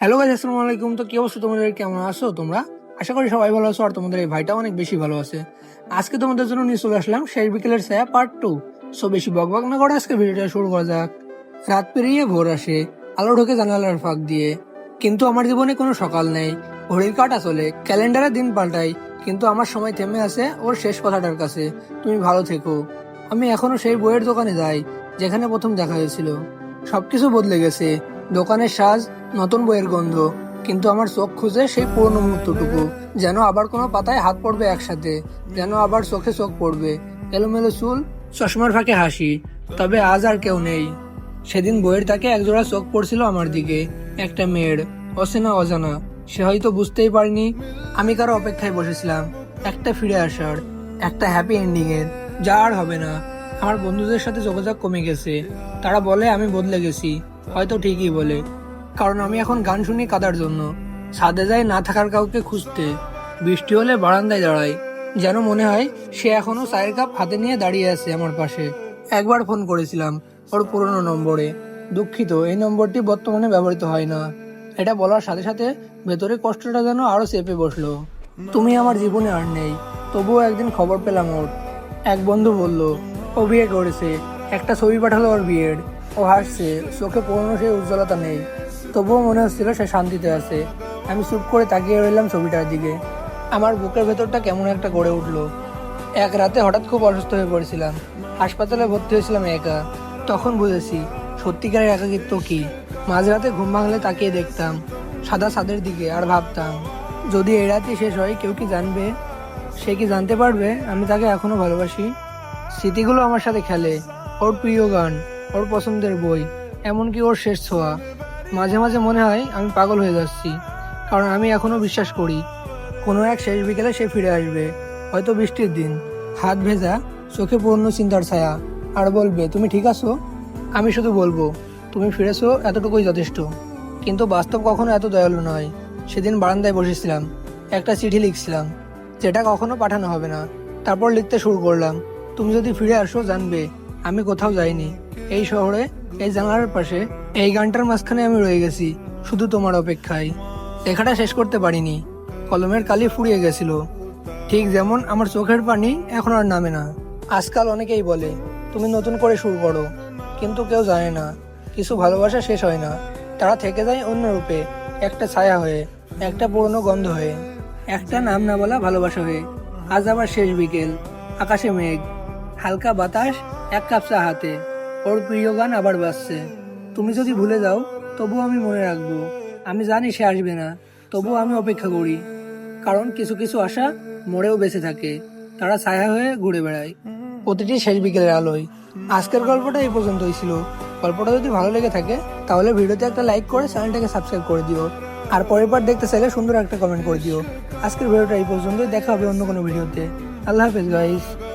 Hello guys আসসালামু আলাইকুম। তো কি অবস্থা তোমাদের? কেমন আছো তোমরা? আশা করি সবাই ভালো আছো আর তোমাদের এই ভাইটা অনেক বেশি ভালো আছে। আজকে তোমাদের জন্য নিয়ে চলে আসলাম শেষ বিকেলের ছায়া পার্ট টু সো বেশি বক বক না করে আজকে ভিডিওটা শুরু করা যাক। রাত পেরিয়ে ভোর আসে। আলো ঢোকে জানালার ফাঁক দিয়ে। কিন্তু আমার জীবনে কোনো সকাল নেই। ঘড়ির কাটা চলে। ক্যালেন্ডারে দিন পাল্টাই। কিন্তু আমার সময় থেমে আছে ওর শেষ কথাটার কাছে। তুমি ভালো থেকো। আমি এখনও সেই বইয়ের দোকানে যাই, যেখানে প্রথম দেখা হয়েছিল। সবকিছু বদলে গেছে। দোকানের সাজ নতুন বইয়ের গন্ধ, কিন্তু আমার চোখ খুঁজে সেই পুরনো মুহূর্তটুকু, যেন আবার কোনো পাতায় হাত পড়বে একসাথে, যেন আবার চোখে চোখ পড়বে, এলোমেলো চুল, চশমার ফাঁকে হাসি, তবে আজ আর কেউ নেই। সেদিন বইয়ের তাকে একজোড়া চোখ পড়ছিল আমার দিকে, একটা মেয়ের, অচেনা অজানা, সে হয়তো বুঝতেই পারেনি আমি কারও অপেক্ষায় বসেছিলাম, একটা ফিরে আসার, একটা হ্যাপি এন্ডিং এর, যা আর হবে না। আমার বন্ধুদের সাথে যোগাযোগ কমে গেছে, তারা বলে আমি বদলে গেছি হয়তো ঠিকই বলে। কারণ আমি এখন গান শুনি কাদার জন্য। ছাদে যাই না থাকার কাউকে খুঁজতে। বৃষ্টি হলে বারান্দায় দাঁড়াই। যেন মনে হয় সে এখনও চায়ের কাপ হাতে নিয়ে দাঁড়িয়ে আছে আমার পাশে। একবার ফোন করেছিলাম ওর পুরনো নম্বরে। দুঃখিত, এই নম্বরটি বর্তমানে ব্যবহৃত হয় না। এটা বলার সাথে সাথে ভেতরে কষ্টটা যেন আরও চেপে বসল। তুমি আমার জীবনে আর নেই। তবুও একদিন খবর পেলাম ওর। এক বন্ধু বলল, ও বিয়ে করেছে। একটা ছবি পাঠালো ওর বিয়ের। ও হাসছে। চোখে পুরনো সেই উজ্জ্বলতা নেই। তবুও মনে হচ্ছিল সে শান্তিতে আছে। আমি চুপ করে তাকিয়ে রইলাম ছবিটার দিকে। আমার বুকের ভেতরটা কেমন একটা গড়ে উঠল। এক রাতে হঠাৎ খুব অসুস্থ হয়ে পড়েছিলাম। হাসপাতালে ভর্তি হয়েছিলাম একা। তখন বুঝেছি, সত্যিকারের একাকিত্ব কি? মাঝরাতে ঘুম ভাঙলে তাকিয়ে দেখতাম, সাদা ছাদের দিকে, আর ভাবতাম, যদি এই রাতে শেষ হয়, কেউ কি জানবে? সে কি জানতে পারবে? আমি তাকে এখনও ভালোবাসি। স্মৃতিগুলো আমার সাথে খেলে। ওর প্রিয় গান। ওর পছন্দের বই, এমনকি ওর শেষ ছোঁয়া। মাঝে মাঝে মনে হয় আমি পাগল হয়ে যাচ্ছি, কারণ আমি এখনও বিশ্বাস করি, কোনো এক শেষ বিকেলে সে ফিরে আসবে। হয়তো বৃষ্টির দিন। হাত ভেজা, চোখে পূর্ণ চিন্তার ছায়া। আর বলবে, তুমি ঠিক আছো? আমি শুধু বলব, তুমি ফিরেছো এতটুকুই যথেষ্ট। কিন্তু বাস্তব কখনো এত দয়ালু নয়। সেদিন বারান্দায় বসেছিলাম, একটা চিঠি লিখছিলাম, যেটা কখনো পাঠানো হবে না। তারপর লিখতে শুরু করলাম, তুমি যদি ফিরে আসো জানবে আমি কোথাও যাইনি। এই শহরে, এই জানালার পাশে, এই গানটার মাঝখানে আমি রয়ে গেছি, শুধু তোমার অপেক্ষায়। লেখাটা শেষ করতে পারিনি। কলমের কালি ফুরিয়ে গেছিল। ঠিক যেমন আমার চোখের পানি এখন আর নামে না। আজকাল অনেকেই বলে, তুমি নতুন করে শুরু করো। কিন্তু কেউ জানে না। কিছু ভালোবাসা শেষ হয় না। তারা থেকে যায় অন্য রূপে, একটা ছায়া হয়ে, একটা পুরনো গন্ধ হয়ে। একটা নাম না বলা ভালোবাসা হয়ে। আজ আবার শেষ বিকেল, আকাশে মেঘ। হালকা বাতাস, এক কাপ চা হাতে। ওর প্রিয় গান আবার বাজছে। তুমি যদি ভুলে যাও তবুও আমি মনে রাখব। আমি জানি সে আসবে না তবুও আমি অপেক্ষা করি। কারণ কিছু কিছু আশা মরেও বেঁচে থাকে। তারা ছায়া হয়ে ঘুরে বেড়ায়। প্রতিটি শেষ বিকেলের আলোয়। আজকের গল্পটা এই পর্যন্তই ছিল। গল্পটা যদি ভালো লেগে থাকে, তাহলে ভিডিওতে একটা লাইক করে চ্যানেলটাকে সাবস্ক্রাইব করে দিও। আর পরের বার দেখতে চাইলে সুন্দর একটা কমেন্ট করে দিও। আজকের ভিডিওটা এই পর্যন্তই। দেখা হবে অন্য কোনো ভিডিওতে। আল্লাহ হাফেজ গাইস